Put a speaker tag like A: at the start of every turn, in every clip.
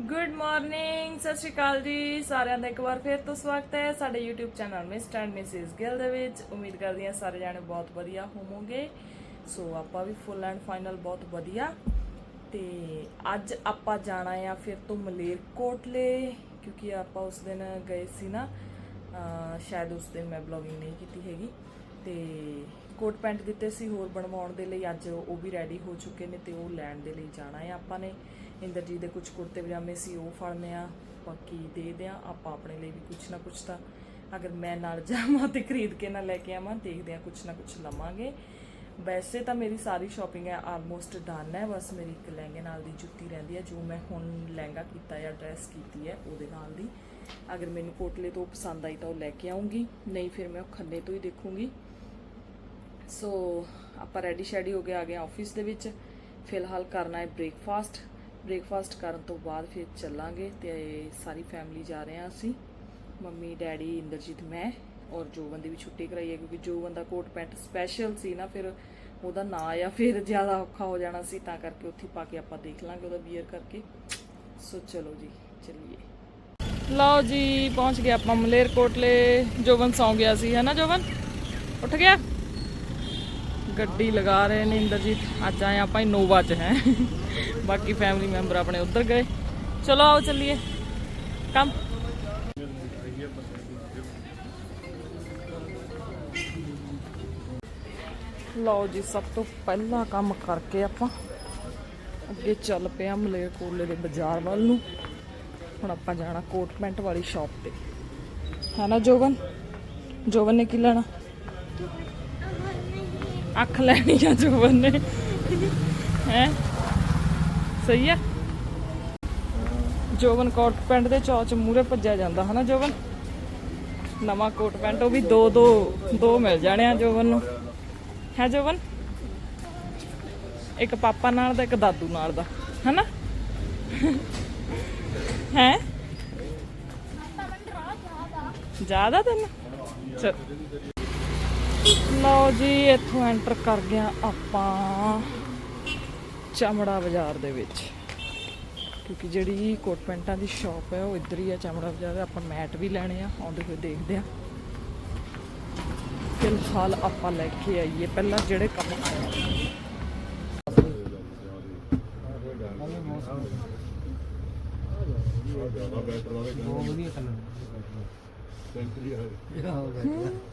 A: Good morning ਸਤਿ ਸ਼੍ਰੀ ਅਕਾਲ ਜੀ। ਸਾਰਿਆਂ ਦਾ ਇੱਕ ਵਾਰ ਫਿਰ ਤੋਂ ਸਵਾਗਤ ਹੈ ਸਾਡੇ YouTube channel mister and missus Gill ਦੇ ਵਿੱਚ। ਉਮੀਦ ਕਰਦੀ ਹਾਂ ਸਾਰੇ ਜਾਣੇ ਬਹੁਤ ਵਧੀਆ ਹੋਵੋਗੇ। ਸੋ ਆਪਾਂ ਵੀ ਫੁੱਲ ਐਂਡ ਫਾਈਨਲ ਬਹੁਤ ਵਧੀਆ। ਤੇ ਅੱਜ ਆਪਾਂ ਜਾਣਾ ਆ ਫਿਰ ਤੋਂ ਮਲੇਰਕੋਟਲੇ ਕਿਉਂਕਿ ਆਪਾਂ ਉਸ ਦਿਨ ਗਏ ਸੀ ਨਾ ਸ਼ਾਇਦ ਉਸ ਦਿਨ ਮੈਂ ਬਲੌਗਿੰਗ ਨਹੀਂ ਕੀਤੀ ਹੈਗੀ। ਤੇ ਕੋਟ ਪੈਂਟ ਦਿੱਤੇ ਸੀ ਹੋਰ ਬਣਵਾਉਣ ਦੇ ਲਈ, ਅੱਜ ਉਹ ਵੀ ਰੈਡੀ ਹੋ ਚੁੱਕੇ ਨੇ ਤੇ ਉਹ ਲੈਣ ਦੇ ਲਈ ਜਾਣਾ ਆ ਆਪਾਂ ਨੇ। ਇੰਦਰ ਜੀ ਦੇ ਕੁਝ ਕੁੜਤੇ ਪਜਾਮੇ ਸੀ, ਉਹ ਫੜਨੇ ਆ, ਬਾਕੀ ਦੇ ਦਿਆਂ, ਆਪਾਂ ਆਪਣੇ ਲਈ ਵੀ ਕੁਝ ਨਾ ਕੁਝ ਤਾਂ ਅਗਰ ਮੈਂ ਨਾਲ ਜਾਵਾਂ ਤੇ ਖਰੀਦ ਕੇ ਨਾ ਲੈ ਕੇ ਆਵਾਂ, ਦੇਖਦੇ ਆ ਕੁਝ ਨਾ ਕੁਝ ਲਵਾਂਗੇ। ਵੈਸੇ ਤਾਂ ਮੇਰੀ ਸਾਰੀ ਸ਼ਾਪਿੰਗ ਹੈ ਆਲਮੋਸਟ ਡਨ ਹੈ, ਬਸ ਮੇਰੀ ਇੱਕ ਲਹਿੰਗੇ ਨਾਲ ਦੀ ਜੁੱਤੀ ਰਹਿੰਦੀ ਹੈ, ਜੋ ਮੈਂ ਹੁਣ ਲਹਿੰਗਾ ਕੀਤਾ ਜਾਂ ਡਰੈਸ ਕੀਤੀ ਹੈ, ਉਹਦੇ ਨਾਲ ਦੀ। ਅਗਰ ਮੈਨੂੰ ਕੋਟਲੇ ਤੋਂ ਪਸੰਦ ਆਈ ਤਾਂ ਉਹ ਲੈ ਕੇ ਆਉਂਗੀ, ਨਹੀਂ ਫਿਰ ਮੈਂ ਉਹ ਖੰਨੇ ਤੋਂ ਹੀ ਦੇਖੂੰਗੀ। ਸੋ ਆਪਾਂ ਰੈਡੀ ਸ਼ੈਡੀ ਹੋ ਕੇ ਆ ਗਏ ਆਫਿਸ ਦੇ ਵਿੱਚ। ਫਿਲਹਾਲ ਕਰਨਾ ਹੈ ਬ੍ਰੇਕਫਾਸਟ ਬ੍ਰੇਕਫਾਸਟ ਕਰਨ ਤੋਂ ਬਾਅਦ ਫਿਰ ਚੱਲਾਂਗੇ ਤੇ ਸਾਰੀ ਫੈਮਿਲੀ ਜਾ ਰਹੇ ਹਾਂ ਅਸੀਂ। ਮੰਮੀ, ਡੈਡੀ, ਇੰਦਰਜੀਤ, ਮੈਂ ਔਰ ਜੋਵਨ ਦੀ ਵੀ ਛੁੱਟੀ ਕਰਾਈ ਹੈ ਕਿਉਂਕਿ ਜੋਵਨ ਦਾ ਕੋਟ ਪੈਂਟ ਸਪੈਸ਼ਲ ਸੀ ਨਾ, ਫਿਰ ਉਹਦਾ ਨਾਂ ਆ ਫਿਰ ਜ਼ਿਆਦਾ ਔਖਾ ਹੋ ਜਾਣਾ ਸੀ, ਤਾਂ ਕਰਕੇ ਉੱਥੇ ਪਾ ਕੇ ਆਪਾਂ ਦੇਖ ਲਾਂਗੇ ਉਹਦਾ ਬੀਅਰ ਕਰਕੇ। ਸੋ ਚਲੋ ਜੀ, ਚੱਲੀਏ। ਲਓ ਜੀ, ਪਹੁੰਚ ਗਏ ਆਪਾਂ ਮਲੇਰਕੋਟਲੇ। ਜੋਵਨ ਸੌਂ ਗਿਆ ਸੀ ਹੈ ਨਾ ਜੋਵਨ ਉੱਠ ਗਿਆ? ਗੱਡੀ ਲਗਾ ਰਹੇ ਨੇ ਇੰਦਰਜੀਤ। ਅੱਜ ਆਏ ਆਪਾਂ ਇਨੋਵਾ 'ਚ ਹੈ। ਬਾਕੀ ਫੈਮਿਲੀ ਮੈਂਬਰ ਆਪਣੇ ਉੱਧਰ ਗਏ। ਚਲੋ ਆਓ ਚੱਲੀਏ। ਕੰਮ ਲਓ ਜੀ, ਸਭ ਤੋਂ ਪਹਿਲਾ ਕੰਮ ਕਰਕੇ ਆਪਾਂ ਅੱਗੇ ਚੱਲ ਪਿਆ ਮਲੇਰਕੋਟਲੇ ਦੇ ਬਾਜ਼ਾਰ ਵੱਲ ਨੂੰ। ਹੁਣ ਆਪਾਂ ਜਾਣਾ ਕੋਟ ਪੈਂਟ ਵਾਲੀ ਸ਼ਾਪ ਤੇ। ਹੈ ਨਾ ਜੋਵਨ ਜੋਵਨ ਨੇ ਕੀ ਲੈਣਾ? ਅੱਖ ਲੈਣੀ ਆ ਜੋਵਨ ਨੇ। ਹੈ? ਸਹੀ ਆ ਜੋਬਨ ਕੋਟ ਪੈਂਟ ਦੇ ਚੌਚ ਮੂਰੇ ਭੱਜਿਆ ਜਾਂਦਾ, ਹਨਾ ਜੋਬਨ? ਨਵਾਂ ਕੋਟ ਪੈਂਟ, ਉਹ ਵੀ ਦੋ ਦੋ ਦੋ ਮਿਲ ਜਾਣੇ ਆ ਜੋਬਨ ਨੂੰ। ਹੈ ਜੋਬਨ? ਇੱਕ ਪਾਪਾ ਨਾਲ ਦਾ, ਇੱਕ ਦਾਦੂ ਨਾਲ ਦਾ, ਹਨਾ? ਹੈ? ਜ਼ਿਆਦਾ ਤੈਨੂੰ? ਲਓ ਜੀ, ਇੱਥੋਂ ਐਂਟਰ ਕਰ ਗਿਆ ਆਪਾਂ। ਚਮੜਾ ਬਾਜ਼ਾਰ ਦੇ ਵਿੱਚ। ਕਿਉਂਕਿ ਜਿਹੜੀ ਕੋਟ ਪੈਂਟਾਂ ਦੀ ਸ਼ਾਪ ਹੈ ਉਹ ਇੱਧਰ ਹੀ ਆ ਚਮੜਾ ਬਾਜ਼ਾਰ। ਆਪਾਂ ਮੈਟ ਵੀ ਲੈਣੇ ਆ ਆਉਂਦੇ ਹੋਏ ਦੇਖਦੇ ਆ। ਫਿਲਹਾਲ ਆਪਾਂ ਲੈ ਕੇ ਆਈਏ ਪਹਿਲਾਂ ਜਿਹੜੇ ਕੰਮ ਆਏ
B: ਬਹੁਤ ਵਧੀਆ ਕਲਰ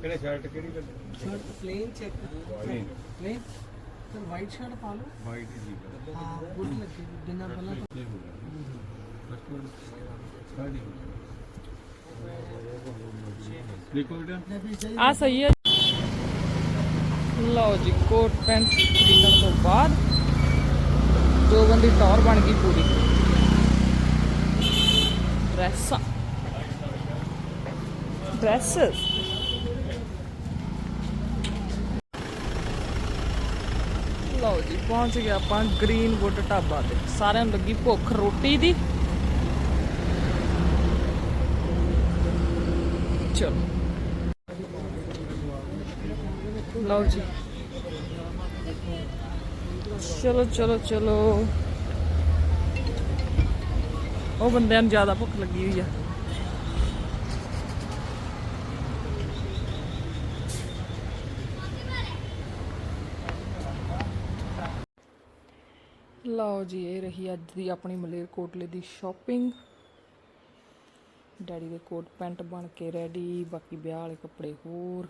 C: ਕਿਹੜੇ ਸ਼ਰਟ? ਕਿਹੜੀ
B: shirt plain check plain sir white shirt ਪਾ ਲਓ।
C: ਵਾਈਟ ਜੀ
B: ਹਾਂ ਗੁੱਡ ਲੱਗੇ ਜਿੰਨਾ ਪਹਿਲਾਂ ਤਾਂ।
C: ਦੇਖੋ ਬੇਟਾ।
B: ਨਬੀ ਸਹੀ
A: ਆ ਸਹੀ ਹੈ। ਲਓ ਜੀ ਕੋਟ ਪੈਂਟ ਖਰੀਦਣ ਤੋਂ ਬਾਅਦ ਜੋ ਬੰਦੀ ਟੌਰ ਬਣ ਗਈ ਪੂਰੀ। ਡਰੈਸਾਂ। ਡਰੈਸਸ। ਲਓ ਜੀ, ਪਹੁੰਚ ਗਏ ਆਪਾਂ ਗ੍ਰੀਨ ਵੁੱਡ ਢਾਬਾ ਤੇ। ਸਾਰਿਆਂ ਨੂੰ ਲੱਗੀ ਭੁੱਖ ਰੋਟੀ ਦੀ। ਚਲੋ। ਲਓ ਜੀ। ਚਲੋ ਚਲੋ ਚਲੋ। ਉਹ ਬੰਦਿਆਂ ਨੂੰ ਜ਼ਿਆਦਾ ਭੁੱਖ ਲੱਗੀ ਹੋਈ ਆ। ਲਓ ਜੀ, ਇਹ ਰਹੀ ਅੱਜ ਦੀ ਆਪਣੀ ਮਲੇਰਕੋਟਲੇ ਦੀ ਸ਼ਾਪਿੰਗ ਡੈਡੀ ਦੇ ਕੋਟ ਪੈਂਟ ਬਣ ਕੇ ਰੈਡੀ ਬਾਕੀ ਵਿਆਹ ਵਾਲੇ ਕੱਪੜੇ ਹੋਰ।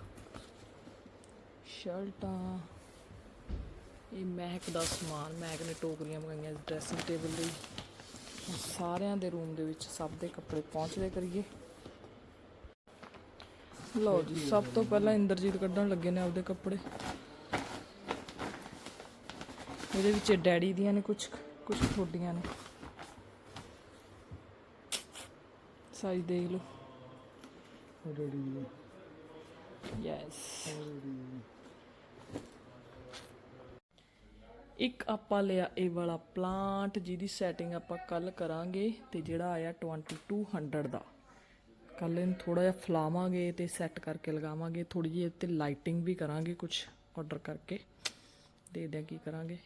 A: ਸ਼ਰਟਾਂ। ਇਹ ਮਹਿਕ ਦਾ ਸਮਾਨ, ਮਹਿਕ ਨੇ ਟੋਕਰੀਆਂ ਮੰਗਾਈਆਂ ਡਰੈਸਿੰਗ ਟੇਬਲ ਲਈ। ਸਾਰਿਆਂ ਦੇ ਰੂਮ ਦੇ ਵਿੱਚ ਸਭ ਦੇ ਕੱਪੜੇ ਪਹੁੰਚਦੇ ਕਰੀਏ। ਲਓ ਜੀ, ਸਭ ਤੋਂ ਪਹਿਲਾਂ ਇੰਦਰਜੀਤ ਕੱਢਣ ਲੱਗੇ ਨੇ ਆਪਦੇ ਕੱਪੜੇ। ਇਹਦੇ ਵਿੱਚ ਡੈਡੀ ਦੀਆਂ ਨੇ ਕੁਝ ਕੁਝ ਤੁਹਾਡੀਆਂ ਨੇ। ਸਾਈਜ਼ ਦੇਖ ਲਓ। ਯੈਸ ਇੱਕ ਆਪਾਂ ਲਿਆ ਇਹ ਵਾਲਾ ਪਲਾਂਟ ਜਿਹਦੀ ਸੈਟਿੰਗ ਆਪਾਂ ਕੱਲ ਕਰਾਂਗੇ ਤੇ ਜਿਹੜਾ ਆਇਆ 2200 ਦਾ। ਕੱਲ ਇਹਨੂੰ ਥੋੜਾ ਜਿਹਾ ਫਲਾਵਾਂਗੇ ਤੇ ਸੈੱਟ ਕਰਕੇ ਲਗਾਵਾਂਗੇ। ਥੋੜੀ ਜਿਹੀ ਤੇ ਲਾਈਟਿੰਗ ਵੀ ਕਰਾਂਗੇ ਕੁਝ ਆਰਡਰ ਕਰਕੇ। ਦੇਖਦੇ ਹਾਂ ਕੀ ਕਰਾਂਗੇ।